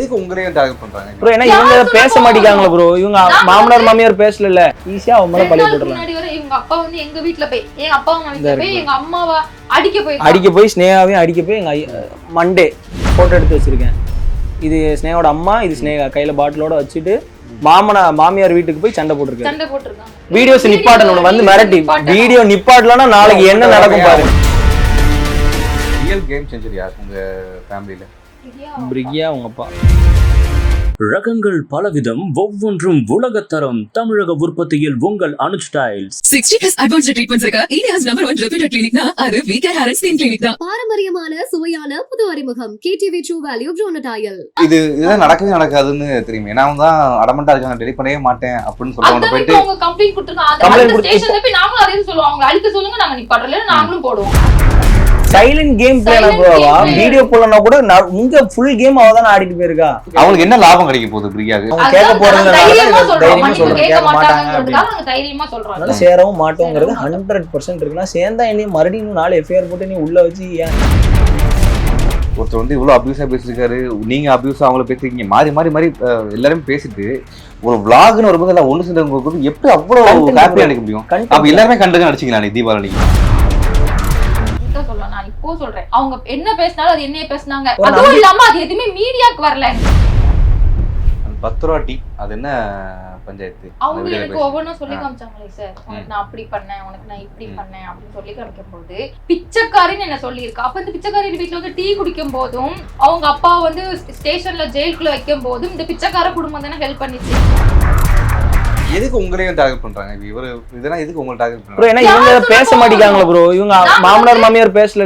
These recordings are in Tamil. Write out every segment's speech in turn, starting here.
எதுக்கு உங்களையும் டார்கெட் பண்றாங்க? ப்ரோ ஏன்னா இவங்க பேச மாட்டேங்காங்களா ப்ரோ இவங்க மாமனார் மாமியார் பேசல ஈஸியா அவங்க மேல பழைய முன்னாடி வரை எங்க அப்பா வந்து எங்க வீட்ல போய் எங்க அப்பா அம்மா வீட்ல போய். எங்க அம்மாவை அடிக்க போய் அடிக்க போய் ஸ்னேகாவையும் அடிக்க போய் எங்க மண்டே போட்டோ எடுத்து வச்சிருக்கேன். இது ஸ்னேகாவோட அம்மா இது ஸ்னேகா. கையில பாட்டிலோட வச்சுட்டு மாமனா மாமியார் வீட்டுக்கு போய் சண்டை போட்டிருக்காரு. சண்டை போட்டிருக்காங்க. வீடியோஸ் நிப்பாட்டணும் வந்து மிரட்டி. வீடியோ நிப்பாட்டலன்னா நாளைக்கு என்ன நடக்கும் பாரு. ரியல் கேம் செஞ்சுரி யார் உங்க ஃபேமிலியில பிரிகியா அவங்க அப்பா. ரகங்கள் பலவிதம் ஒவ்வொன்றும் உலகத்தரம் தமிழக உற்பத்தியில் உங்கள் அனுஜ் தான். பாரம்பரியமான சுவையான புது அறிமுகம். கேடிவி ட்ரூ வேல்யூ ப்ரோனடாயல் இது இதுதான் நடக்கவே நடக்காதுன்னு தெரியும். ஏன்னா அவங்க தான் அடமெண்டா இருக்காங்க டெலிட் பண்ணவே மாட்டேன் அப்படின்னு சொல்றவங்க அதான் போயிட்டு அவங்க கம்ப்ளைண்ட் கொடுத்துருக்காங்க. Complaint அந்த ஸ்டேஷன்ல போய் நாங்களும் அதே சொல்லுவோம் அவங்க அழிக்க சொல்லுங்க நாங்க நிப்பாட்டல நாங்களும் போடுவோம். சைலண்ட் கேம் பிளேனா Silent ப்ரோவா game play. வீடியோ போடலனா கூட நான் இங்க ஃபுல் கேம் அவ தானே ஆடிட்டு போயிருக்கா? அவங்களுக்கு என்ன லாபம் கிடைக்க போகுது பிரியாக்கு? அவங்க கேட்க போறது நாங்க தைரியமா சொல்றோம் கேட்க மாட்டாங்க. தைரியமா சேரவும் மாட்டோங்கிறது ஹண்ட்ரட் பர்சன்ட் இருக்குன்னா சேர்ந்தா என்னையும் மறுபடியும் நாலு எஃப்ஐஆர் போட்டு நீ உள்ள வச்சு ஏன்? ஒருத்தர் வந்து இவ்வளவு அபியூஸா பேசிருக்காரு நீங்க அபியூஸா அவங்கள பேசிருக்கீங்க மாறி மாறி மாறி எல்லாரும் பேசிட்டு ஒரு vlogனு வரும்போது எல்லாம் ஒண்ணு சேர்ந்தவங்களுக்கு எப்படி அவ்வளவு Content ஹாப்பியா நினைக்க முடியும்? அப்ப எல்லாருமே கண்டுக்க நடிச்சீங்களா நீ தீபாவளி இப்போ சொல்றேன். அவங்க என்ன பேசினாலும் அது என்னைய பேசினாங்க. அதுவும் இல்லாம அது எதுவுமே மீடியாக்கு வரல. அந்த பத்து ரூபா டீ அது என்ன பஞ்சாயத்து? அவங்க எனக்கு ஒவ்வொன்றும் சொல்லி. காமிச்சாங்களே சார். உனக்கு. நான் அப்படி பண்ணேன் உனக்கு நான் இப்படி. பண்ணேன் அப்படின்னு சொல்லி காமிக்கும் போது பிச்சைக்காரின்னு என்ன சொல்லியிருக்கா? அப்ப இந்த பிச்சைக்காரி வீட்டுல வந்து டீ குடிக்கும் போதும் அவங்க அப்பா வந்து ஸ்டேஷன்ல ஜெயிலுக்குள்ள வைக்கும் போதும் இந்த பிச்சைக்கார குடும்பம் தானே ஹெல்ப் பண்ணிச்சு. எதுக்கு உங்களையும் டார்கெட் பண்றாங்க? இவரு இதெல்லாம் எதுக்கு உங்களை டார்கெட் ப்ரோ பண்றாங்க ஏன்னா இவங்க பேச சொன்னா மாட்டேங்காங்களா ப்ரோ இவங்க மாமனார் மாமியார் பேசல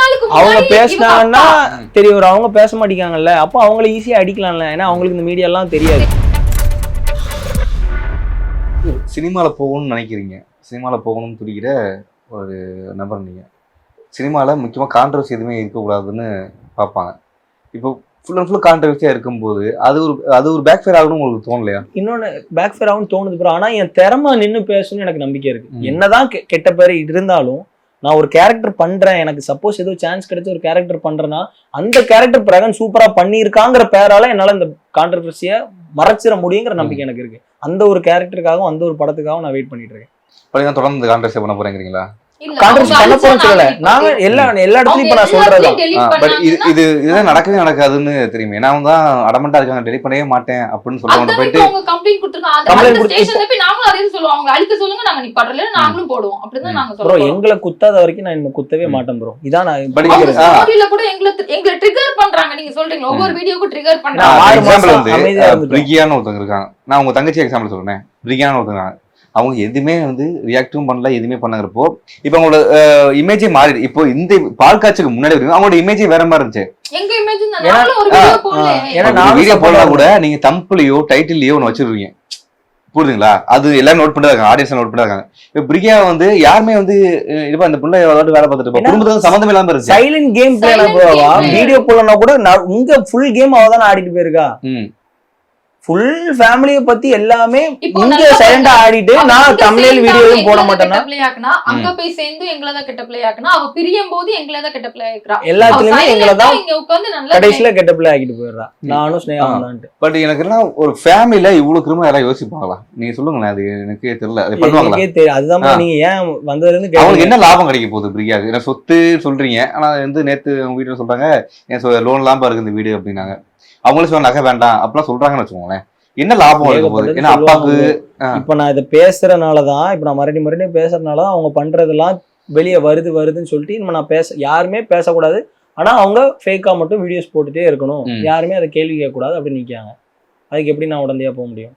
நாளுக்கு அவங்க பேசினாங்கன்னா அப்பா- தெரிய வரும் அவங்க பேச மாட்டேங்காங்கல்ல அப்போ அவங்கள ஈஸியா அடிக்கலாம்ல. ஏன்னா அவங்களுக்கு இந்த மீடியா எல்லாம் தெரியாது. சினிமால போகணும்னு நினைக்கிறீங்க. சினிமால போகணும்னு துடிக்கிற ஒரு நபர் நீங்க. சினிமால முக்கியமா கான்ட்ரவர்சி எதுவுமே இருக்கக்கூடாதுன்னு பார்ப்பாங்க. இப்போ ஃபுல் அண்ட் ஃபுல் கான்ட்ரவர்சியா இருக்கும்போது அது ஒரு அது ஒரு பேக் ஃபேர் ஆகணும்னு உங்களுக்கு தோணலையா? இன்னொன்னு பேக் ஃபேர் ஆகும் தோணுது ப்ரோ ஆனா என் திறமை நின்னு பேசணும்னு எனக்கு நம்பிக்கை இருக்கு. ம். என்னதான் கெட்ட பேர் இருந்தாலும் நான் ஒரு கேரக்டர் பண்றேன். எனக்கு சப்போஸ் ஏதோ சான்ஸ் கிடைச்சு ஒரு கேரக்டர் பண்றேன்னா அந்த கேரக்டர் பிரகன் சூப்பரா பண்ணியிருக்காங்கிற பேரால என்னால இந்த கான்ட்ரவர்சியை மறைச்சிட முடியுங்கிற நம்பிக்கை எனக்கு இருக்கு. அந்த ஒரு கேரக்டருக்காகவும் அந்த ஒரு படத்துக்காகவும் நான் வெயிட் பண்ணிட்டு இருக்கேன். தொடர்ந்து கான்ட்ரவர்சி பண்ண போறேங்கிறீங்களா? நாங்க எல்லா எல்லா இடத்துலயும் இப்ப நான் இது இது இதுதான் நடக்கவே நடக்காதுன்னு தெரியும். அவங்க தான் அடமெண்டா இருக்காங்க. டெலிட் பண்ணவே மாட்டேன் அப்படின்னு சொல்றவங்க அதான் போயிட்டு கொடுத்திருக்காங்க. எங்களை குத்தாத வரைக்கும் நான் இனிமே குத்தவே. மாட்டேன் ப்ரோ. இதான் நான் storyல கூட எங்களை எங்களை trigger பண்றாங்க. நீங்க சொல்றீங்க, ஒவ்வொரு வீடியோக்கும் trigger நான் பண்றாங்க. இருக்காங்க. நான் உங்க தங்கச்சி எக்ஸாம்பிள் சொல்றேன். பிரிகியான்னு இருக்காங்க. அவங்க எதுவுமே வந்து ரியாக்டும் பண்ணல எதுவுமே பண்ணாங்கிறப்போ இப்போ அவங்களோட இமேஜே மாறிடு. இப்போ இந்த பால் காய்ச்சுக்கு முன்னாடி வரைக்கும் அவங்களோட இமேஜே வேற மாதிரி இருந்துச்சு. எங்க image தான். ஏன்னா- வீடியோ போடலாம் கூட நீங்க தம்புலையோ டைட்டில்லையோ ஒன்று வச்சிருவீங்க. புரியுதுங்களா? அது எல்லாரும் நோட் பண்ணிட்டு இருக்காங்க. ஆடியன்ஸ் நோட் பண்ணிட்டு இருக்காங்க. இப்போ வந்து யாருமே வந்து இப்ப இந்த பிள்ளை ஏதாவது வேலை பார்த்துட்டு இருப்பா. குடும்பத்துக்கு சம்மந்தம் இல்லாம இருந்துச்சு. Silent game play. வீடியோ போடலனா கூட நான் உங்க ஃபுல் கேம் அவ தானே ஆடிட்டு போயிருக்கா? ம். ஃபுல் ஃபேமிலிய பத்தி எல்லாமே இங்க சைலண்டா ஆடிட்டு நான் இங்க தமிழ் சேர்ந்து வீடியோவும் போட கெட்ட மாட்டேன்னா அங்க போய் சேர்ந்து எங்களை தான் கெட்ட play ஆக்குனா, அவ பிரியும் போது எங்களை தான் கெட்ட play ஆக்குறா. எல்லாத்துலயுமே எங்களை தான் இங்க உட்கார்ந்து நல்லா கடைசியில கெட்ட பிள்ளை ஆக்கிட்டு போயிடுறா. நானும் ஸ்னேகாவும் தான்ட்டு பட் எனக்கு என்ன ஒரு ஃபேமிலில இவ்வளவு கிரிமினல் யாராவது யோசிப்பாங்களா? நீங்க சொல்லுங்களேன் அது எனக்கே தெரியல. அது பண்ணுவாங்களா? எனக்கே தெரியும் அதுதான். நீங்க ஏன் வந்ததுல இருந்து அவங்களுக்கு. என்ன லாபம் கிடைக்க போகுது பிரியாக்கு ஏன்னா சொத்து சொல்றீங்க? ஆனா வந்து நேத்து உங்க வீட்டுல சொல்றாங்க என் லோன் இல்லாம இருக்கு இந்த வீடு அப்படின்னாங்க. அவங்களும் சொன்ன நகை வேண்டாம். அப்படிலாம் சொல்றாங்கன்னு வச்சுக்கோங்களேன். என்ன லாபம் இருக்க போகுது ஏன்னா அப்பாவுக்கு. இப்ப நான் இதை பேசுறதுனாலதான் இப்ப நான் மறுபடியும் மறுபடியும் பேசுறதுனாலதான் அவங்க பண்றதெல்லாம் வெளியே வருது வருதுன்னு சொல்லிட்டு நம்ம நான் பேச யாருமே பேசக்கூடாது. ஆனா அவங்க ஃபேக்கா மட்டும் வீடியோஸ் போட்டுட்டே இருக்கணும். யாருமே அதை கேள்வி கேட்கக்கூடாது அப்படின்னு நிக்காங்க அதுக்கு எப்படி நான் உடந்தையா போக முடியும்.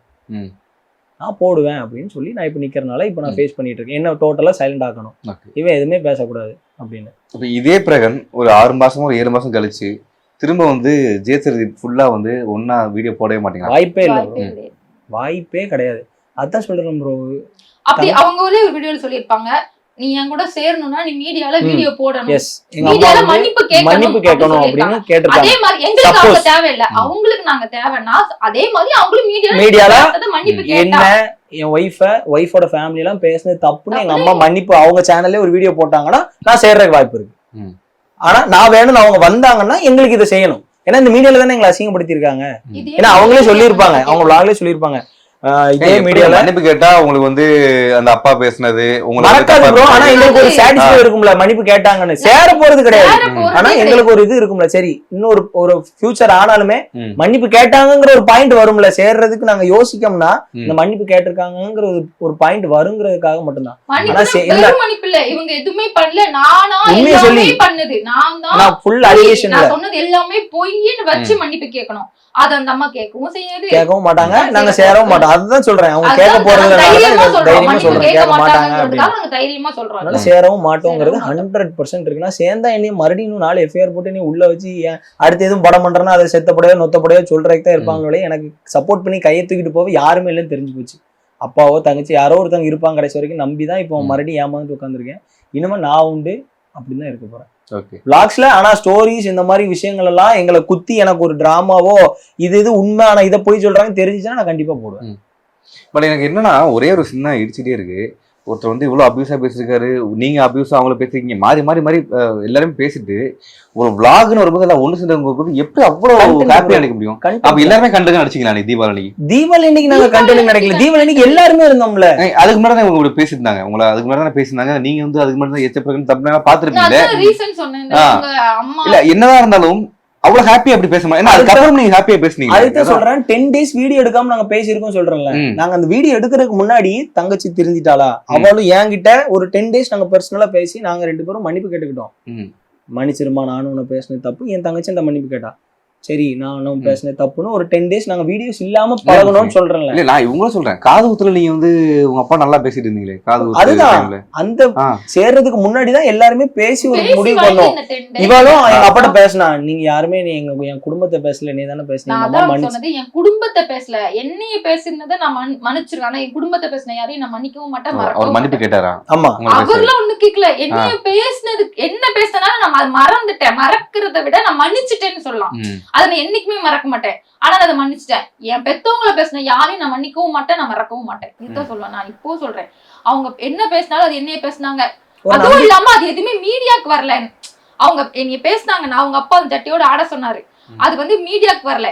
நான் போடுவேன் அப்படின்னு சொல்லி நான் இப்ப நிக்கிறனால இப்ப நான். ஃபேஸ் பண்ணிட்டு இருக்கேன். என்ன டோட்டலா சைலண்ட் ஆக்கணும். இவன் எதுவுமே பேசக்கூடாது அப்படின்னு. இப்ப இதே பிரகன் ஒரு ஆறு மாசமோ ஒரு ஏழு மாசம் கழிச்சு திரும்ப வந்து ஜெயசரதி ஃபுல்லா வந்து ஒன்னா வீடியோ போடவே மாட்டேங்க வாய்ப்பே இல்லை வாய்ப்பே bro. கிடையாது. அதான் சொல்றேன் ப்ரோ அப்படி அவங்க ஒரே ஒரு வீடியோல சொல்லியிருப்பாங்க நீ என் கூட சேரணும்னா நீ மீடியால. வீடியோ போடணும். மீடியால மன்னிப்பு கேட்கணும் மன்னிப்பு கேட்கணும் அப்படின்னு கேட்டிருக்காங்க. அதே மாதிரி எங்களுக்கு அவங்க. தேவையில்ல. அவங்களுக்கு நாங்க தேவைன்னா அதே மாதிரி அவங்களும் மீடியால மீடியால மன்னிப்பு என்ன கேட்டா. என் ஒய்ஃப ஒய்ஃபோட ஃபேமிலி எல்லாம் பேசுனது தப்புன்னு எங்க அம்மா மன்னிப்பு அவங்க சேனல்லே ஒரு வீடியோ போட்டாங்கன்னா நான் சேர்றதுக்கு வாய்ப்பு இருக்கு. ஆனா நான் வேணும்னு அவங்க வந்தாங்கன்னா எங்களுக்கு இதை செய்யணும். ஏன்னா இந்த மீடியால தானே எங்களை அசிங்கப்படுத்தியிருக்காங்க. இதே ஏன்னா அவங்களே சொல்லியிருப்பாங்க. அவங்க vlogலயே சொல்லியிருப்பாங்க. இதே மீடியால மன்னிப்பு கேட்டா உங்களுக்கு வந்து அந்த அப்பா பேசுனது உங்களுக்கு ஆனா. எங்களுக்கு ஒரு சாட்டிஸ்ஃபை இருக்கும்ல மன்னிப்பு கேட்டாங்கன்னு. சேர போறது கிடையாது. ஆனா. எங்களுக்கு ஒரு இது இருக்கும்ல சரி இன்னொரு ஒரு ஃபியூச்சர் ஆனாலுமே. மன்னிப்பு கேட்டாங்கங்கிற ஒரு பாயிண்ட் வரும்ல. சேர்றதுக்கு நாங்க யோசிக்கோம்னா. இந்த மன்னிப்பு கேட்டிருக்காங்கங்கிற ஒரு ஒரு பாயிண்ட் வருங்கிறதுக்காக மட்டும்தான். ஆனா மன்னிப்பு இல்ல. இவங்க எதுவுமே பண்ணல. நானா உண்மையை எல்லாமே சொல்லி. பண்ணது. நான் தான் ஆனா ஃபுல் பொய். அலிகேஷன்ல நான் சொன்னது எல்லாமே பொய்ன்னு வச்சு மன்னிப்பு கேட்கணும். அது அந்த அம்மா கேட்கவும் செய்யாது. கேட்கவும் மாட்டாங்க. நான் நாங்க சேர சேரவும் மாட்டோம். அதுதான் சொல்றேன். அவங்க கேட்க அதான் போறது நாங்க தைரியமா சொல்றேன். கேட்க மாட்டாங்க அப்படின்னு மாட்டாங்கிறதுக்காக நாங்க தைரியமா சொல்றோம் அதனால சேரவும் மாட்டோங்கிறது. ஹண்ட்ரட் பர்சன்ட் இருக்குன்னா சேர்ந்தா என்னையும் மறுபடியும் இன்னும் நாலு எஃப்ஐஆர் போட்டு நீ உள்ள வச்சு ஏன் அடுத்து எதுவும் படம் பண்றேன்னா அதை செத்தப்படையோ நொத்தப்படையோ சொல்றதுக்கு தான் இருப்பாங்களே எனக்கு சப்போர்ட் பண்ணி கையை தூக்கிட்டு போக யாருமே இல்லைன்னு தெரிஞ்சு போச்சு. அப்பாவோ தங்கச்சி யாரோ ஒருத்தவங்க இருப்பாங்க கடைசி வரைக்கும். நம்பி தான் இப்போ. மறுபடியும் ஏமாந்து உட்காந்துருக்கேன் இனிமே நான் உண்டு அப்படின்னு தான் இருக்க போறேன். ஓகே பிளாக்ஸ்ல ஆனா ஸ்டோரிஸ் இந்த மாதிரி விஷயங்கள் எல்லாம் எங்களை குத்தி எனக்கு ஒரு டிராமாவோ இது இது உண்மை ஆனா இதை போய் சொல்றாங்க தெரிஞ்சுச்சுன்னா நான் கண்டிப்பா போடுவேன். பட் எனக்கு என்னன்னா ஒரே ஒரு சின்ன இடிச்சிட்டே இருக்கு. ஒருத்தர் வந்து இவ்வளவு அபியூஸா பேசிருக்காரு நீங்க அபியூஸா அவங்கள பேசிருக்கீங்க மாறி மாறி மாறி எல்லாருமே பேசிட்டு ஒரு vlogனு வரும்போது எல்லாம் ஒண்ணு சேர்ந்தவங்க வந்து எப்படி அவ்வளவு Content ஹாப்பியா நினைக்க முடியும்? அப்ப. எல்லாருமே கண்டுக்க நடிச்சிங்களா நீ தீபாவளி தீபாவளி அன்னைக்கு நாங்க கண்டென்ட் கிடைக்கல தீபாவளி அன்னைக்கு எல்லாருமே இருந்தோம்ல. அதுக்கு முன்னாடி தான் இவங்க பேசியிருந்தாங்க. உங்களை அதுக்கு முன்னாடி தான் பேசியிருந்தாங்க. நீங்க வந்து அதுக்கு முன்னாடி தான் எச்ச பிறகு தப்பு அம்மா இல்ல என்னதான் இருந்தாலும் அவ்வளவு ஹாப்பியா அப்படி பேச ஏன்னா அதுக்கப்புறம் நீங்க ஹாப்பியா பேசுனீங்க. அதுதான் சொல்றேன். டென் டேஸ் வீடியோ எடுக்காம நாங்க பேசியிருக்கோம் சொல்றேன்ல. நாங்க அந்த வீடியோ எடுக்கிறதுக்கு முன்னாடி தங்கச்சி திருந்திட்டாளா? அவளும் என்கிட்ட ஒரு டென் டேஸ் நாங்க பர்சனலா பேசி நாங்க ரெண்டு பேரும் மன்னிப்பு கேட்டுக்கிட்டோம். மன்னிச்சிருமா நானும் உன்னை பேசினது தப்பு. என் தங்கச்சி அந்த மன்னிப்பு கேட்டா. சரி நானும் பேசினது தப்புன்னு ஒரு டென் டேஸ் நாங்க வீடியோஸ் இல்லாம பழகணும்னு சொல்றேன்ல. இல்ல நான் இவங்களும் சொல்றேன். காது குத்துல நீங்க வந்து உங்க அப்பா நல்லா பேசிட்டு இருந்தீங்களே காது அதுதான். அந்த. சேர்றதுக்கு முன்னாடி தான் எல்லாருமே பேசி ஒரு முடிவு பண்ணோம். இந்த 10 days. இவளும் எங்க அப்பாட்ட பேசினா நீங்க யாருமே நீ எங்க என் குடும்பத்தை பேசல நீ தானே பேசுனீங்க என் குடும்பத்தை பேசல. என்னைய பேசினதை நான் மன்- மன்னிச்சிருக்கேன் ஆனா என் குடும்பத்தை பேசின யாரையும் நான் மன்னிக்கவும் மாட்டேன் அவர் மன்னிப்பு கேட்டாரா? ஆமா. அவர்லாம் ஒண்ணு கேக்கல. என்னைய பேசினது என்ன பேசினாலும் நான் அதை மறந்துட்டேன். மறக்கிறத விட நான் மன்னிச்சிட்டேன்னு சொல்லலாம். அதை நான் என்னைக்குமே மறக்க மாட்டேன். ஆனா நான் அதை மன்னிச்சிட்டேன். என் பெத்தவங்கள பேசின யாரையும் நான் மன்னிக்கவும் மாட்டேன் நான் மறக்கவும் மாட்டேன். இதுதான் சொல்லுவேன். நான் இப்போ சொல்றேன். அவங்க என்ன பேசினாலும் அது என்னைய பேசினாங்க. அதுவும் இல்லாம அது எதுவுமே மீடியாக்கு வரல. அவங்க என்னைய பேசினாங்க. நான் அவங்க அப்பா அந்த ஜட்டியோட ஆட சொன்னாரு. அது வந்து மீடியாக்கு வரல.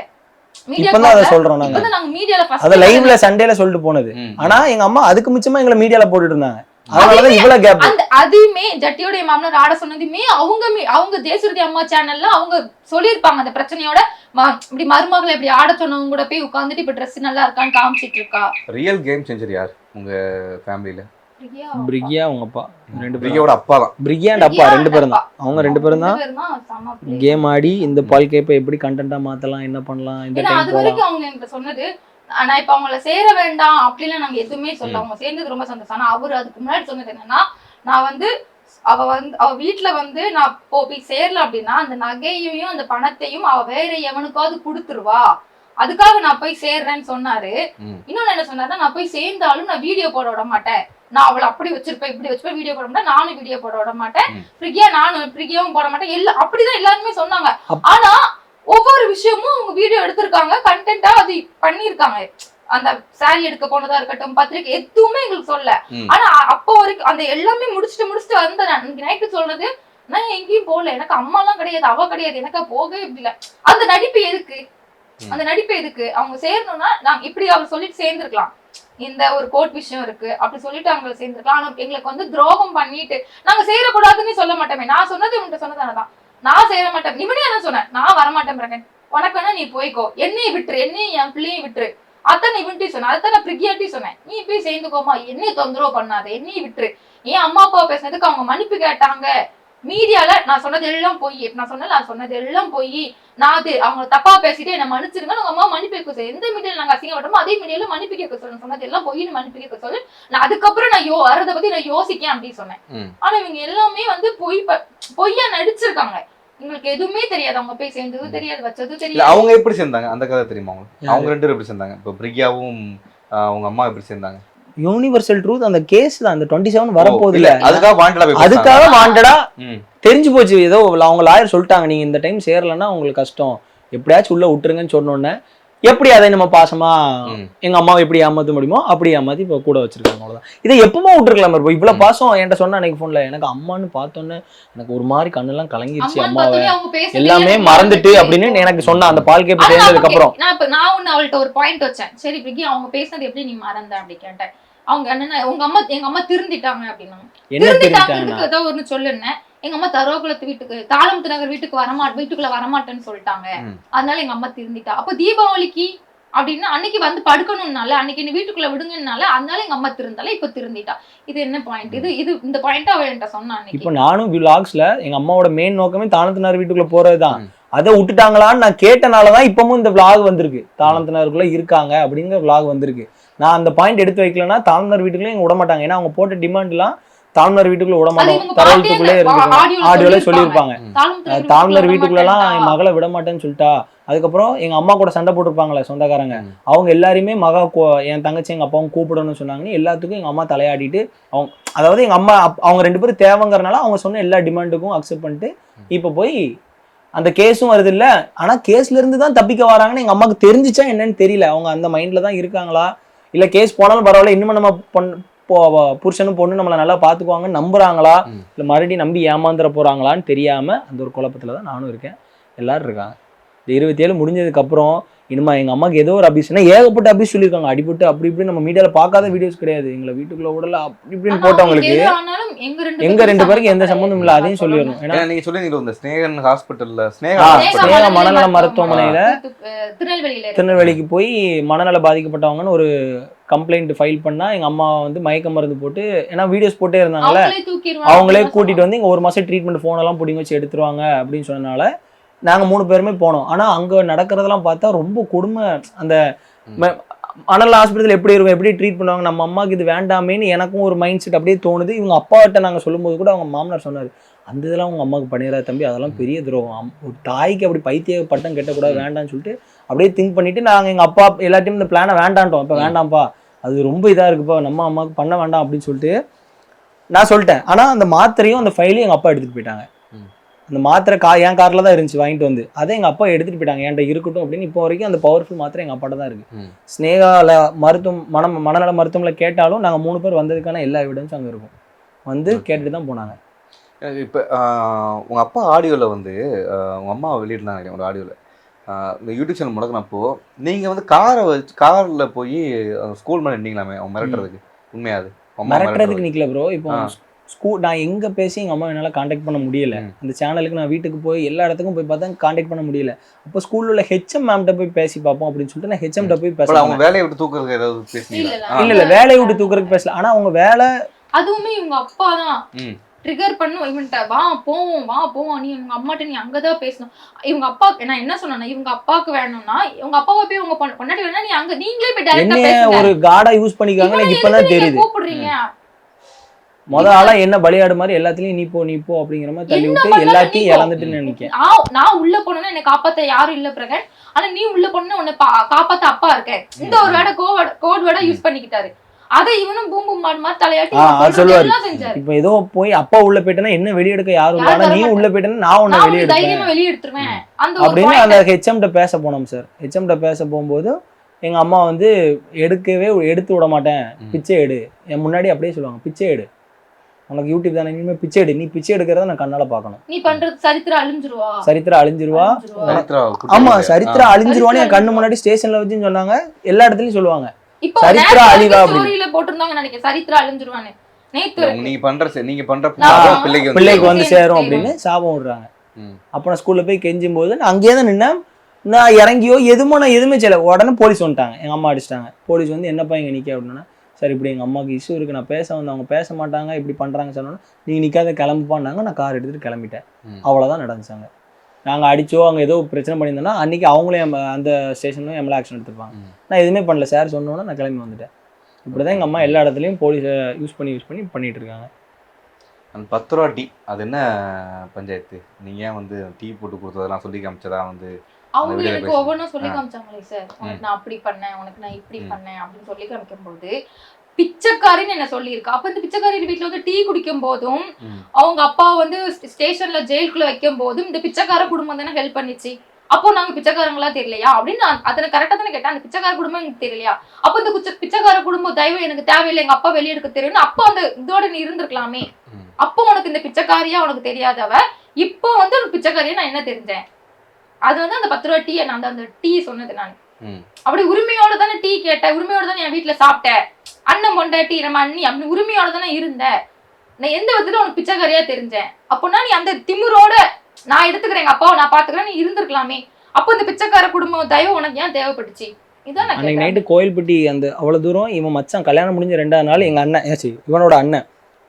சொல்றோம் நாங்க. மீடியால அத ஃபர்ஸ்ட் லைவ்ல சண்டேல சொல்லிட்டு போனது. ஆனா எங்க அம்மா அதுக்கு மிச்சமா எங்களை மீடியால போட்டுட்டு இருந்தாங்க. அதனாலதான் இவ்வளவு கேப் அந்த அதையுமே ஜட்டியோட என் மாமனார் ஆட சொன்னதுமே அவங்க அவங்க தேசுரதி அம்மா சேனல்ல அவங்க சொல்லியிருப்பாங்க. அந்த பிரச்சனையோட இப்படி மருமகளை இப்படி ஆட சொன்னவங்க கூட போய் உட்காந்துட்டு இப்ப Dress நல்லா இருக்கான்னு காமிச்சிட்டு இருக்கா? ரியல் கேம் செஞ்சர் யார் உங்க ஃபேமிலில பிரியா. பிரிகியா அவங்க அப்பா. ரெண்டு பேரும். பிரியாவோட அப்பா தான். பிரிகியா அண்ட் அப்பா ரெண்டு பேரும் தான் அவங்க ரெண்டு பேரும் தான். கேம் ஆடி இந்த வாழ்க்கையை இப்ப எப்படி கண்டென்ட்டா மாத்தலாம் என்ன பண்ணலாம் இந்த டைம் அது போலாம் வரைக்கும் அவங்க என்கிட்ட சொன்னது நான் இப்ப அவங்கள சேர வேண்டாம் அப்படிலாம் நாங்க எதுவுமே சொல்ல அவங்க சேர்ந்தது ரொம்ப சந்தோஷம். ஆனா அவரு அதுக்கு முன்னாடி சொன்னது என்னன்னா நான் வந்து அவ வந்து அவ வீட்டுல வந்து நான் போ போய் சேரல அப்படின்னா அந்த நகையையும் அந்த பணத்தையும் அவ வேற எவனுக்காவது கொடுத்துருவா. அதுக்காக நான் போய் சேர்றேன்னு சொன்னாரு. இன்னொன்னு என்ன சொன்னாருன்னா நான் போய் சேர்ந்தாலும் நான் வீடியோ போட விட மாட்டேன். நான் அவளை அப்படி வச்சிருப்பேன் இப்படி வச்சிருப்பேன் வீடியோ போட மாட்டேன் நானும் வீடியோ போட விட மாட்டேன். ம். பிரியா நானும் பிரியாவும் போட மாட்டேன். எல்லாம் அப்படிதான் எல்லாருமே சொன்னாங்க. ஆனா ஒவ்வொரு விஷயமும் அவங்க வீடியோ எடுத்திருக்காங்க. கண்டென்ட்டா அது பண்ணிருக்காங்க அந்த சாரி எடுக்க போனதா இருக்கட்டும் பத்திரிக்கை எதுவுமே எங்களுக்கு சொல்ல. ஆனா அப்போ வரைக்கும் அந்த எல்லாமே முடிச்சுட்டு முடிச்சுட்டு வந்த நைட்டு சொல்றது நான் எங்கேயும் போகல. எனக்கு அம்மா எல்லாம் கிடையாது அவ கிடையாது. எனக்கு போகவே இல்ல. அந்த நடிப்பு எதுக்கு. அந்த நடிப்பு எதுக்கு? அவங்க சேரணும்னா நாங்க இப்படி அவர் சொல்லிட்டு சேர்ந்திருக்கலாம். இந்த ஒரு கோர்ட் விஷயம் இருக்கு. அப்படி சொல்லிட்டு அவங்க சேர்ந்திருக்கலாம். ஆனா எங்களுக்கு வந்து துரோகம் பண்ணிட்டு நாங்க சேரக்கூடாதுன்னு சொல்ல மாட்டோமே. நான் சொன்னது உன்கிட்ட சொன்னதானதான். நான் சேர மாட்டேன். இவனே என்ன சொன்னேன். நான் வரமாட்டேன் பிரகன். உனக்கு வேணா நீ போய்க்கோ. என்னைய விட்டுரு என்னையும் என் பிள்ளையும் விட்டுரு. அதான் இவன்ட்டி சொன்னேன் அதான் நான் பிரிக்கியாட்டி சொன்னேன். நீ போய் சேர்ந்துக்கோமா என்னைய தொந்தரவு பண்ணாத என்னையும் விட்டுரு. ஏன் அம்மா அப்பா பேசுனதுக்கு அவங்க மன்னிப்பு கேட்டாங்க. மீடியால நான் சொன்னது எல்லாம் பொய். நான் சொன்னேன் நான் சொன்னது எல்லாம் பொய். நான் அது அவங்க தப்பா பேசிட்டு என்ன மன்னிச்சிருங்க உங்க அம்மா மன்னிப்பு கேட்க சொல்லு. எந்த மீடியால நாங்க அசிங்கப்பட்டோமோ அதே மீடியால மன்னிப்பு கேட்க சொல்லு. சொன்னது எல்லாம் பொய்னு மன்னிப்பு கேட்க சொல்லு. நான் அதுக்கப்புறம் நான் யோ வரத பத்தி நான் யோசிக்கேன் அப்படின்னு சொன்னேன். ஆனா இவங்க எல்லாமே வந்து பொய் பொய்யா நடிச்சிருக்காங்க. எங்களுக்கு எதுவுமே தெரியாது. அவங்க போய் சேர்ந்ததும் தெரியாது வச்சதும் தெரியாது. அவங்க எப்படி சேர்ந்தாங்க? அந்த கதை தெரியுமா உங்களுக்கு? யாரு? அவங்க ரெண்டு பேரும் எப்படி சேர்ந்தாங்க? இப்போ பிரியாவும் அவங்க அம்மா எப்படி சேர்ந்தாங்க? யூனிவர்சல் ட்ரூத் அந்த கேஸ் தான். அந்த டுவெண்ட்டி செவன் வரப்போகுது இல்ல அதுக்காக வாண்டடா போய் அதுக்காக. வாண்டடா. தெரிஞ்சு போச்சு. ஏதோ அவங்க லாயர் சொல்லிட்டாங்க. நீங்க இந்த டைம் சேரலன்னா உங்களுக்கு கஷ்டம். எப்படியாச்சும் உள்ள விட்டுருங்கன்னு சொன்னோன்னே எப்படி அதை நம்ம பாசமா. எங்க அம்மாவை எப்படி ஏமாத்த முடியுமோ அப்படி ஏமாத்தி இப்போ கூட வச்சிருக்காங்க அவ்வளவுதான். இதை எப்பவுமே விட்டுருக்கலாம் இப்போ இவ்வளவு பாசம் என்கிட்ட சொன்ன அன்னைக்கு போன்ல எனக்கு அம்மான்னு பார்த்தோன்னே எனக்கு ஒரு மாதிரி கண்ணெல்லாம் கலங்கிருச்சு அம்மாவை. எல்லாமே மறந்துட்டு. அப்படின்னு எனக்கு சொன்ன அந்த பால் கேப்பு சேர்ந்ததுக்கு அப்ப அப்புறம். நான் இப்ப நான் ஒண்ணு அவள்ட்ட ஒரு பாயிண்ட் வச்சேன். சரி பிரிக்கி அவங்க பேசுனது எப்படி நீ மறந்த அப்படி கேட்டேன். அவங்க என்ன உங்க அம்மா எங்க அம்மா திருந்திட்டாங்க அப்படின்னா என்ன திருந்திட்டாங்கிறதுக்கு ஏதோ ஒண்ணு சொல்லுன்னேன். எங்க அம்மா தரோகுலத்து வீட்டுக்கு தாளமுத்து நகர் வீட்டுக்கு வரமா வீட்டுக்குள்ள வரமாட்டேன்னு சொல்லிட்டாங்க. அதனால எங்க அம்மா திருந்திட்டா. அப்ப தீபாவளிக்கு அப்படின்னு அன்னைக்கு வந்து படுக்கணும்னால அன்னைக்கு என்ன வீட்டுக்குள்ள விடுங்கனால அதனால எங்க அம்மா திருந்தால இப்ப திருந்திட்டா. இது என்ன பாயிண்ட் இது இது இந்த பாயிண்ட் அவ என்கிட்ட சொன்னா இப்போ நானும் விலாக்ஸ்ல எங்க அம்மாவோட மெயின் நோக்கமே தாளத்தினார் வீட்டுக்குள்ள போறதுதான். அதை விட்டுட்டாங்களான்னு நான் கேட்டனாலதான் இப்பவும் இந்த விளாக் வந்திருக்கு. தாளத்தினருக்குள்ள இருக்காங்க அப்படிங்கிற விளாக் வந்திருக்கு. நான் அந்த பாயிண்ட் எடுத்து வைக்கலன்னா தாளத்தினார் வீட்டுக்குள்ள எங்க விட மாட்டாங்க ஏன்னா அவங்க போட்ட டிமாண்ட் தாழ்மர் வீட்டுக்குள்ள விட மாட்டோம். பாட்டியே இருக்கு ஆடியோல சொல்லியிருப்பாங்க. வீட்டுக்குள்ள வீட்டுக்குள்ளலாம் என். மகளை விட மாட்டேன்னு சொல்லிட்டா அதுக்கப்புறம் எங்க அம்மா கூட சண்டை போட்டிருப்பாங்களே சொந்தக்காரங்க. அவங்க எல்லாருமே மகா என் தங்கச்சி எங்க அப்பாவும் கூப்பிடணும்னு சொன்னாங்கன்னு எல்லாத்துக்கும் எங்க அம்மா தலையாடிட்டு அவங்க அதாவது எங்க அம்மா அப்- அவங்க ரெண்டு பேரும் தேவைங்கிறனால அவங்க சொன்ன எல்லா டிமாண்டுக்கும் அக்செப்ட் பண்ணிட்டு இப்போ போய் அந்த கேஸும் வருது இல்ல. ஆனா கேஸ்ல இருந்து தான் தப்பிக்க வராங்கன்னு எங்க அம்மாக்கு தெரிஞ்சுச்சா என்னன்னு தெரியல. அவங்க அந்த மைண்ட்ல தான் இருக்காங்களா? இல்ல கேஸ் போனாலும் பரவாயில்ல இன்னும் நம்ம புருஷனும் பொண்ணு நம்மளை நல்லா பாத்துக்குவாங்கன்னு நம்புறாங்களா. இல்ல மறுபடியும் நம்பி ஏமாந்துட போறாங்களான்னு தெரியாம அந்த ஒரு குழப்பத்துல தான் நானும் இருக்கேன். எல்லாரும் இருக்காங்க. இந்த இருபத்தி ஏழு முடிஞ்சதுக்கு அப்புறம் இனிமா எங்க அம்மாக்கு ஏதோ ஒரு அபியூஸ்னா ஏகப்பட்ட அபியூஸ் சொல்லியிருக்காங்க. அடிபட்டு அப்படி இப்படி நம்ம மீடியால பார்க்காத வீடியோஸ் கிடையாது. எங்களை வீட்டுக்குள்ள விடல அப்படி இப்படின்னு போட்டவங்களுக்கு எங்க ரெண்டு எங்க ரெண்டு பேருக்கு எந்த சம்மந்தம் இல்லை. அதையும் சொல்லிடணும். ஏன்னா நீங்க சொல்லுவீங்க இந்த ஸ்னேகன் ஹாஸ்பிட்டல்ல ஸ்னேகா ஸ்னேகா மனநல மருத்துவமனையில. திருநெல்வேலிக்கு போய் மனநல பாதிக்கப்பட்டவங்கன்னு ஒரு கம்ப்ளைண்ட் ஃபைல் பண்ணா எங்க அம்மா வந்து மயக்க மருந்து போட்டு ஏன்னா வீடியோஸ் போட்டே இருந்தாங்கல்ல. அவங்களே கூட்டிட்டு வந்து இங்க ஒரு மாசம் ட்ரீட்மெண்ட் ஃபோன் எல்லாம் பிடிங்க வச்சு எடுத்துருவாங்க அப்படின்னு சொன்னனால நாங்க மூணு பேருமே போனோம். ஆனா அங்க நடக்கிறதெல்லாம் பார்த்தா ரொம்ப கொடுமை. அந்த மணல் ஹாஸ்பிட்டல் எப்படி இருக்கும் எப்படி ட்ரீட் பண்ணுவாங்க நம்ம அம்மாக்கு இது வேண்டாமேன்னு எனக்கும் ஒரு மைண்ட் செட் அப்படியே தோணுது. இவங்க அப்பாட்ட நாங்க சொல்லும்போது கூட அவங்க மாமனார் சொன்னாரு அந்த இதெல்லாம் உங்க அம்மாவுக்கு பண்ணிடாத தம்பி அதெல்லாம் பெரிய துரோகம். ஒரு தாய்க்கு அப்படி பைத்திய பட்டம் கெட்டக்கூடாது வேண்டாம்னு சொல்லிட்டு அப்படியே திங்க் பண்ணிட்டு நாங்க எங்க அப்பா எல்லாத்தையும் இந்த பிளானை வேண்டான்ட்டோம். இப்ப. வேண்டாம்ப்பா அது ரொம்ப இதா இருக்குப்பா நம்ம அம்மாவுக்கு பண்ண வேண்டாம் அப்படின்னு சொல்லிட்டு நான் சொல்லிட்டேன். ஆனா அந்த மாத்திரையும் அந்த ஃபைலையும் எங்க அப்பா எடுத்துட்டு போயிட்டாங்க. அந்த மாத்திரை கா என் கார்ல தான் இருந்துச்சு வாங்கிட்டு வந்து. அதை எங்க அப்பா எடுத்துட்டு போயிட்டாங்க. என்கிட்ட இருக்கட்டும் அப்படின்னு இப்போ வரைக்கும் அந்த பவர்ஃபுல் மாத்திரை எங்க அப்பாட்ட தான் இருக்கு. ம். ஸ்னேகால மருத்துவம் மனம் மனநல மருத்துவமனை கேட்டாலும் நாங்க மூணு பேர் வந்ததுக்கான எல்லா எவிடன்ஸும் அங்க இருக்கும். வந்து. கேட்டுட்டு தான் போனாங்க. இப்போ உங்க அப்பா ஆடியோல வந்து ஆஹ் உங்க அம்மா வெளியிடலாம் ஒரு ஆடியோல? இந்த யூடியூப் சேனல் முடக்கினப்போ நீங்க வந்து காரை வச்சு கார்ல போய் ஸ்கூல் மேல நின்னீங்களாமே அவங்க மிரட்டுறதுக்கு? உண்மையா அது? உங்க அம்மா மிரட்டுறதுக்கு நிக்கல ப்ரோ இப்போ ஆ. ஸ்கூல் நான் எங்க பேசி எங்க அம்மா என்னால காண்டாக்ட் பண்ண முடியல. அந்த சேனலுக்கு நான் வீட்டுக்கு போய் எல்லா இடத்துக்கும் போய் பார்த்தா காண்டாக்ட் பண்ண முடியல. அப்போ ஸ்கூல்ல உள்ள ஹெச்எம் மேம்கிட்ட போய் பேசி பார்ப்போம் அப்படின்னு சொல்லிட்டு நான் ஹெச்எம்கிட்ட போய் அப்புறம் அவங்க பேச வேலையை விட்டு தூக்குறதுக்கு ஏதாவது இல்ல, பேசுனீங்களா? இல்ல. இல்ல. இல்ல வேலையை விட்டு தூக்குறதுக்கு பேசல. ஆனா அவங்க வேலை அதுவுமே இவங்க அப்பா தான். ட்ரிகர் பண்ணும் இவன்ட்ட வா போவோம் வா போவோம். நீ உங்க அம்மாட்ட நீ அங்கதான் பேசணும். இவங்க அப்பா நான் என்ன சொன்னேன்னா இவங்க அப்பாவுக்கு வேணும்னா இவங்க அப்பாவை போய் உங்க பொண்ணு- பொண்டாட்டி வேணா நீ அங்க நீங்களே போய் டைரக்டா ஒரு காடா யூஸ் பண்ணிக்காங்க எனக்கு இப்பதான் தெரியுது. கூப்பிடுறீங்க? முத ஆளா என்ன பலியாடு மாதிரி எல்லாத்துலயும் நீ போ நீ போ அப்படிங்கிற மாதிரி தள்ளி என்ன விட்டு எல்லாத்தையும். இழந்துட்டு நினைக்கேன் நான் உள்ள போனேன்னா என்னை காப்பாத்த யாரும் இல்ல பிரகன் ஆனா நீ உள்ள போன உன்னை பா- காப்பாத்த அப்பா இருக்க இந்த ஒரு வேட கோவர்ட் கோட் வேர்டா யூஸ் பண்ணிக்கிட்டாரு. அதை இவனும் பூம் பூம் மாடு மாதிரி தலையாட்டி சொல்லுவாரு. இப்ப ஏதோ போய் அப்பா உள்ள போயிட்டேன்னா என்ன வெளியெடுக்க யாரும் இல்லை. ஆனா நீ. உள்ள போயிட்டேன்னா நான் உன்னை வெளியே தைரியமா வெளியே அப்படின்னு அந்த ஹெச்எம்கிட்ட பேச போனோம் சார் ஹெச்எம்கிட்ட பேச போகும்போது எங்க அம்மா வந்து எடுக்கவே எடுத்து விட மாட்டேன். பிச்சை எடு. என் முன்னாடி அப்படியே சொல்லுவாங்க பிச்சை எடு. உனக்கு யூடியூப் தானே இனிமே பிச்சை எடு. நீ பிச்சை எடுக்கிறத நான் கண்ணால பார்க்கணும். நீ பண்றது சரித்திரம் அழிஞ்சிருவா. சரித்திரா அழிஞ்சிருவா. ஆமா. சரித்திரா அழிஞ்சிருவான்னு என் சரித்திரா கண்ணு முன்னாடி ஸ்டேஷன்ல வச்சுன்னு சொன்னாங்க. எல்லா இடத்துலயும் சொல்லுவாங்க. இப்போ சரித்திரா அழிவா அப்படின்னு. போட்டிருந்தாங்க நினைக்கிறேன். சரித்திரா அழிஞ்சிருவான்னு. நீங்க பண்ற செ- நீங்க பண்ற பிள்ளைக்கு வந்து பிள்ளைக்கு வந்து சேரும். அப்படின்னு சாபம் விடுறாங்க. அப்போ நான் ஸ்கூல்ல போய் கெஞ்சும் போது நான் அங்கேயே தான் நின்னேன். நான் இறங்கியோ எதுமோ நான் எதுவுமே செய்யல. உடனே போலீஸ் வந்துட்டாங்க. எங்க அம்மா அடிச்சிட்டாங்க. போலீஸ் வந்து என்னப்பா இங்க நிக்க அப்படின்னா சரி இப்படி எங்க அம்மாவுக்கு இஷ்யூ இருக்கு. நான் பேச வந்து அவங்க பேச மாட்டாங்க. இப்படி பண்றாங்க சொன்னோன்னே நீங்க நிக்காத கிளம்புப்பான்னாங்க. நான் கார் எடுத்துட்டு கிளம்பிட்டேன். ம். அவ்வளவுதான் நடந்துச்சாங்க நாங்க அடிச்சோ அங்க ஏதோ பிரச்சனை பண்ணியிருந்தோம்னா அன்னைக்கு அவங்களே அந்த ஸ்டேஷன்ல எம்எல்ஏ ஆக்ஷன் எடுத்துப்பாங்க. நான் எதுவுமே பண்ணல. சார் சொன்னோன்னே நான் கிளம்பி வந்துட்டேன். இப்படிதான் எங்க அம்மா எல்லா இடத்துலயும் போலீஸை யூஸ் பண்ணி யூஸ் பண்ணி பண்ணிட்டு இருக்காங்க. அந்த பத்து ரூபா டீ அது என்ன பஞ்சாயத்து? நீங்க ஏன் வந்து டீ போட்டு கொடுத்ததெல்லாம் சொல்லி காமிச்சதா வந்து அவங்க எனக்கு. ஒவ்வொன்றும் சொல்லி. காமிச்சாங்களே சார் உனக்கு நான் அப்படி பண்ணேன் உனக்கு நான் இப்படி. பண்ணேன் அப்படின்னு சொல்லி காமிக்கும் போது பிச்சைக்காரின்னு என்ன சொல்லியிருக்கா அப்ப இந்த பிச்சைக்காரி வீட்டுல வந்து டீ குடிக்கும் போதும். அவங்க அப்பா வந்து ஸ்டேஷன்ல ஜெயிலுக்குள்ள வைக்கும் போதும் இந்த பிச்சைக்கார குடும்பம் தானே ஹெல்ப் பண்ணிச்சு அப்போ நாங்க பிச்சைக்காரங்களா தெரியலையா அப்படின்னு நான் அதனை கரெக்டா தானே கேட்டேன் அந்த பிச்சைக்கார குடும்பம் எனக்கு தெரியலையா அப்போ இந்த பிச்சைக்கார குடும்பம் தயவு எனக்கு தேவையில்லை எங்க அப்பா வெளியே எடுக்க தெரியும்னு அப்போ அந்த இதோட நீ இருந்திருக்கலாமே. அப்போ உனக்கு இந்த பிச்சைக்காரியா உனக்கு தெரியாதவ இப்போ வந்து ஒரு பிச்சைக்காரியா நான் என்ன தெரிஞ்சேன் அது வந்து அந்த பத்து ரூபா டீ நான் அந்த டீ சொன்னது நான். அப்படி உரிமையோட தானே டீ கேட்டேன் உரிமையோட தானே என் வீட்டுல சாப்பிட்டேன் அண்ணன் பொண்டாட்டி நம்ம அண்ணி அப்படி உரிமையோட தானே இருந்த. நான் எந்த விதத்துல உனக்கு பிச்சைக்காரியா தெரிஞ்சேன்? அப்போனா நீ அந்த திமிரோட நான் எடுத்துக்கிறேன் எங்க அப்பாவை நான் பாத்துக்கிறேன் நீ இருந்திருக்கலாமே. அப்போ இந்த பிச்சைக்கார குடும்பம் தயவு உனக்கு ஏன் தேவைப்பட்டுச்சு? அன்னைக்கு. நைட்டு கோயில்பட்டி அந்த அவ்வளவு தூரம் இவன் மச்சான் கல்யாணம் முடிஞ்ச ரெண்டாவது நாள் எங்க அண்ணன் ஏச்சி இவனோட அண்ணன்.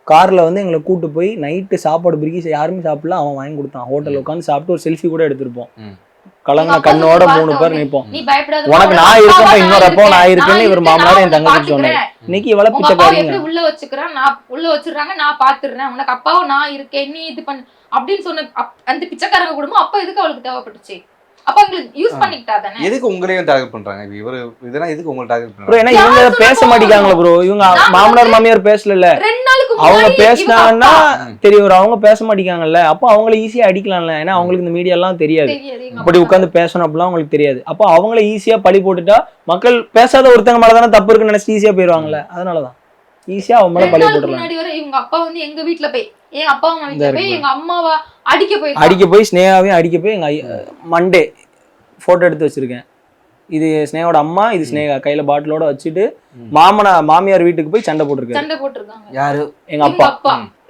கார்ல வந்து எங்களை கூட்டு போய் நைட்டு சாப்பாடு பிரிக்கி யாருமே சாப்பிடல. அவன் வாங்கி கொடுத்தான். ஹோட்டல்ல உட்காந்து சாப்பிட்டு ஒரு செல்ஃபி கூட எடுத்திருப்போம். கலங்க கண்ணோட மூணு பேர். நிற்போம் உனக்கு நான் இருக்கேன் இன்னொரு அப்போ நான் இருக்கேன்னு இவர் மாமனார் என் தங்கச்சி சொன்னாரு. இன்னைக்கு இவ்வளவு பிச்சைக்காரிங்க உள்ள வச்சுக்கிறேன்? நான் உள்ள வச்சிடுறாங்க நான் பாத்துடுறேன் உனக்கு அப்பாவும் நான் இருக்கேன். நீ இது பண்ணு. அப்படின்னு சொன்ன அப்- அந்த பிச்சைக்காரங்க குடும்பம் அப்ப எதுக்கு அவளுக்கு தேவைப்பட்டுச்சு? அப்ப அவங்களுக்கு யூஸ் ஆ. பண்ணிக்கிட்டா தானே? எதுக்கு உங்களையும் டார்கெட் பண்றாங்க? இப்போ இவரு இதெல்லாம் எதுக்கு உங்களை டார்கெட் ப்ரோ பண்றாங்க ஏன்னா இவங்க பேச மாட்டேங்காங்களா ப்ரோ. இவங்க மாமனார் மாமியார் பேசல அவங்க பேசினாங்கன்னா. தெரியும் ஒரு அவங்க பேச மாட்டேங்காங்கல்ல அப்போ அவங்கள ஈஸியா அடிக்கலாம்ல. ஏன்னா அவங்களுக்கு இந்த மீடியா எல்லாம் தெரியாது. அப்பா தெரியாது, எங்க இப்படி அப்பா. உட்காந்து பேசணும் அப்படிலாம் அவங்களுக்கு தெரியாது. அப்போ அவங்கள ஈஸியா பழி போட்டுட்டா மக்கள் பேசாத ஒருத்தங்க மேல தானே தப்பு இருக்குன்னு நினைச்சு ஈஸியா போயிருவாங்கல்ல. அதனாலதான். ஈஸியா அவங்க மேல ரெண்டு பழி நாளுக்கு போட்டுடலாம் முன்னாடி வரை இவங்க அப்பா வந்து எங்க வீட்ல போய் எங்க அப்பா அம்மா வீட்ல போய். எங்க அம்மாவா அடிக்க போய் அடிக்க போய் ஸ்னேகாவையும் அடிக்க போய் எங்க மண்டே போட்டோ எடுத்து வச்சிருக்கேன். இது ஸ்னேகாவோட அம்மா இது ஸ்னேகா. கையில பாட்டிலோட வச்சுட்டு. மாமனா மாமியார் வீட்டுக்கு போய் சண்டை போட்டிருக்காரு. சண்டை போட்டிருக்காங்க. யாரு? எங்க அப்பா.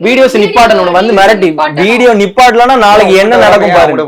வீடியோஸ் நிப்பாட்டணும் வந்து மிரட்டி. வீடியோ நிப்பாட்டலன்னா நாளைக்கு என்ன நடக்கும் பாருங்க.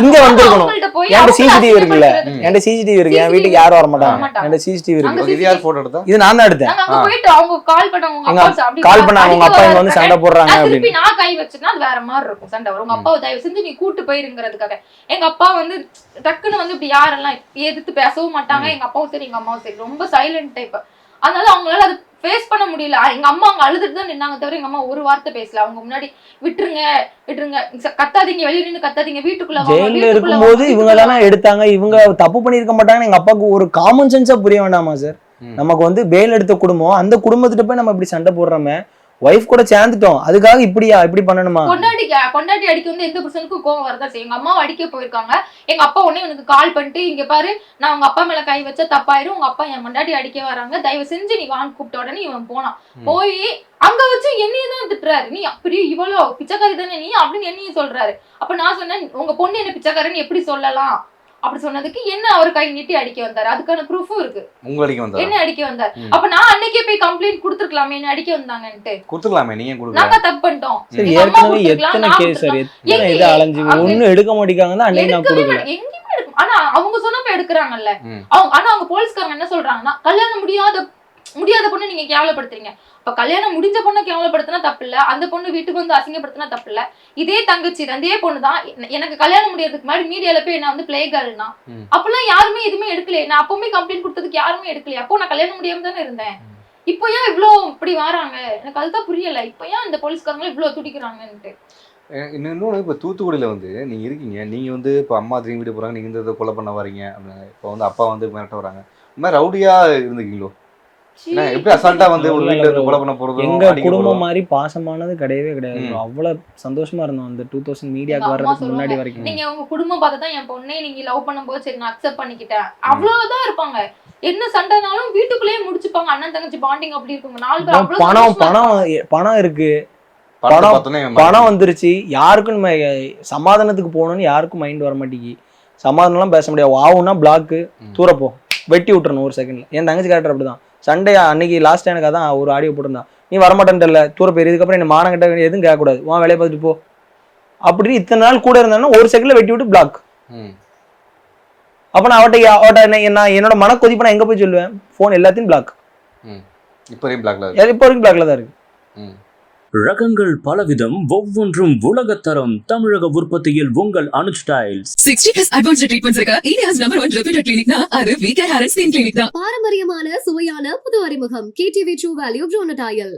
இங்க வந்து வந்திருக்கணும். என்கிட்ட சிசிடிவி இருக்குல்ல. என்கிட்ட சிசிடிவி இருக்கு. என் CCTV வீட்டுக்கு யாரும் வர மாட்டாங்க. என்கிட்ட சிசிடிவி இருக்கு. இது யார் போட்டோ எடுத்தா? இது நான் தான் எடுத்தேன். நாங்க அங்க ஆ. போயிட்டு அவங்க கால் பண்ண உங்க எங்க அப்பா அப்படி கால் பண்ணாங்க உங்க அப்பா இங்க வந்து சண்டை போடுறாங்க திருப்பி நான் கை வச்சேன்னா அது வேற மாதிரி இருக்கும் சண்டை வரும். உங்க. அப்பாவை தயவு செஞ்சு நீ கூட்டு போயிருங்கிறதுக்காக. எங்க அப்பா வந்து டக்குன்னு வந்து இப்படி யாரெல்லாம் எதிர்த்து பேசவும் மாட்டாங்க. எங்க அப்பாவும் சரி எங்க அம்மாவும் சரி. ரொம்ப சைலண்ட் டைப் அதனால அவங்களால அது ஃபேஸ் பண்ண முடியல. எங்க அம்மா அங்க அழுதுட்டு தான் நின்னாங்க தவிர எங்க அம்மா ஒரு வார்த்தை பேசல. அவங்க முன்னாடி விட்டுருங்க விட்டுருங்க. கத்தாதீங்க வெளிய நின்னு கத்தாதீங்க வீட்டுக்குள்ள வாங்க, ஜெயில வீட்டுக்குள்ள இருக்கும்போது வாங்க, இவங்க தானே எடுத்தாங்க. இவங்க தப்பு பண்ணியிருக்க மாட்டாங்கன்னு எங்க அப்பாவுக்கு ஒரு காமன் சென்ஸா புரிய வேண்டாமா சார். நமக்கு வந்து பேல் எடுத்த குடும்பம் அந்த குடும்பத்திட்ட போய் நம்ம இப்படி சண்டை போடுறோமே ஒய்ஃப் கூட சேர்ந்துட்டோம். அதுக்காக இப்படியா? இப்படி பண்ணணுமா? பொண்டாட்டி பொண்டாட்டி அடிக்க வந்து எந்த புருஷனுக்கும் கோவம் வரதா செய்யும். எங்க அம்மாவை அடிக்க போயிருக்காங்க. எங்க அப்பா உடனே எனக்கு கால் பண்ணிட்டு இங்க பாரு நான் உங்க அப்பா மேல கை வச்சா தப்பாயிரும். உங்க அப்பா என் பொண்டாட்டி அடிக்க வராங்க. தயவு செஞ்சு நீ வாங்க கூப்பிட்ட உடனே இவன் போனான். போய் அங்க வச்சு என்னையும் தான் திட்டுறாரு. நீ அப்படி இவ்வளோ பிச்சைக்காரி தானே நீ? அப்படின்னு என்னையும் சொல்றாரு. அப்ப நான் சொன்னேன் உங்க பொண்ணு என்ன பிச்சைக்காரன்னு எப்படி சொல்லலாம்? அப்படி சொன்னதுக்கு என்ன அவர் கை நீட்டி அடிக்க வந்தாரு? அதுக்கான ப்ரூஃபும் இருக்கு. உங்க அடிக்க வந்தா என்ன அடிக்க வந்தார். அப்ப நான் அன்னைக்கே போய் கம்ப்ளைண்ட் கொடுத்துருக்கலாமே என்ன அடிக்க வந்தாங்கன்ட்டு. கொடுத்துக்கலாமே நீங்க கொடுக்கல. நாங்க தப்பு பண்ணிட்டோம். சரி ஏற்கனவே எத்தனை கேஸ் சார். எத்தனை இது அலைஞ்சு ஒன்னும் எடுக்க மாட்டேங்காங்க தான் அன்னைக்கு நான் கொடுக்கல. ஆனா அவங்க சொன்னப்ப எடுக்கிறாங்கல்ல. அவங்க ஆனா அவங்க போலீஸ்காரங்க என்ன சொல்றாங்கன்னா கல்யாணம் முடியாத முடியாத பொண்ணு நீங்க கேவலப்படுத்துறீங்க. அப்ப கல்யாணம் முடிஞ்ச பொண்ணை கேவலப்படுத்தினா தப்பு இல்ல அந்த பொண்ணு வீட்டுக்கு வந்து அசிங்கப்படுத்தினா தப்பு இல்ல இதே தங்கச்சி அதே பொண்ணு தான் எனக்கு கல்யாணம் முடியறதுக்கு முன்னாடி மீடியால போய் என்ன வந்து பிளே கேர்ள்னா. அப்பெல்லாம் யாருமே எதுவுமே எடுக்கலையே. நான் அப்பவுமே கம்ப்ளைண்ட் கொடுத்ததுக்கு யாருமே எடுக்கலையே. அப்போ நான் கல்யாணம் முடியாம தானே இருந்தேன். இப்போ ஏன் இவ்ளோ இப்படி வராங்க? எனக்கு அதுதான் புரியல. இப்போ ஏன் இந்த போலீஸ்காரங்க இவ்ளோ துடிக்கிறாங்கன்ட்டு? இன்னொன்று இப்போ தூத்துக்குடியில் வந்து நீங்கள் இருக்கீங்க. நீங்கள் வந்து இப்போ அம்மா திரும்பி வீட்டு போகிறாங்க நீங்கள் இந்த இதை கொலை பண்ண வரீங்க அப்படின்னு இப்போ வந்து அப்பா வந்து மிரட்ட வராங்க இந்த மாதிரி ரவுடியாக இருந்துக்கீங்களோ எப்படி வந்து ஒரு வீட்டில் இருந்து கொலை பண்ண போகிறதும் எங்க குடும்பம் மாதிரி பாசமானது கிடையவே கிடையாது. அவ்வளவு சந்தோஷமா இருந்தோம் அந்த டூ தௌசண்ட் மீடியாக்கு வர்றதுக்கு முன்னாடி வரைக்கும். நீங்க உங்க குடும்பம் பார்த்து தான் என் பொண்ணே நீங்க லவ் பண்ணும்போது சரி நான் அக்செப்ட் பண்ணிக்கிட்டேன். அவ்வளவுதான் இருப்பாங்க. என்ன சண்டைனாலும் வீட்டுக்குள்ளேயே முடிச்சுப்பாங்க. அண்ணன் தங்கச்சி பாண்டிங் அப்படி இருக்குங்க. நாலு பேர் அவ்வளவு பணம் பணம். பணம் இருக்கு. பணம் பணம் வந்துருச்சு. யாருக்கும் நம்ம சமாதானத்துக்கு போகணும்னு யாருக்கும் மைண்ட் வர மாட்டேங்கி சமாதானம்லாம் பேச முடியாது. வாவுனா பிளாக்கு. தூரப்போ. வெட்டி விட்டுறணும் ஒரு செகண்ட்ல என் தங்கச்சி கேரக்டர் அப்படிதான். சண்டே அன்னைக்கு லாஸ்ட் எனக்கு அதான் ஒரு ஆடியோ போட்டிருந்தான். நீ வரமாட்டேன்ல தூர போயிரு. இதுக்கப்புறம் என்ன மானம் கிட்ட எதுவும் கேட்கக்கூடாது. உன் வேலையை பார்த்துட்டு போ. அப்படின்னு இத்தனை நாள் கூட இருந்தாங்கன்னா ஒரு செகண்ட்ல வெட்டி விட்டு பிளாக் அப்ப நான் அவட்ட அவட்ட என்ன என்னோட மன கொதிப்பு நான் எங்க போய் சொல்லுவேன்? ஃபோன் எல்லாத்தையும் பிளாக் இப்போ வரையும் பிளாக்ல இப்போ வரைக்கும் பிளாக்ல தான் இருக்கு. ரகங்கள் பலவிதம் ஒவ்வொன்றும் உலகத்தரம் தமிழக உற்பத்தியில் உங்கள் Anuj tiles. Sixty plus advance treatments இருக்க இந்தியாஸ் நம்பர் ஒன் ரெப்யூட்டட் அது கிளினிக் தான் பாரம்பரியமான சுவையான புது அறிமுகம். KTV true value ப்ரோனடாயல்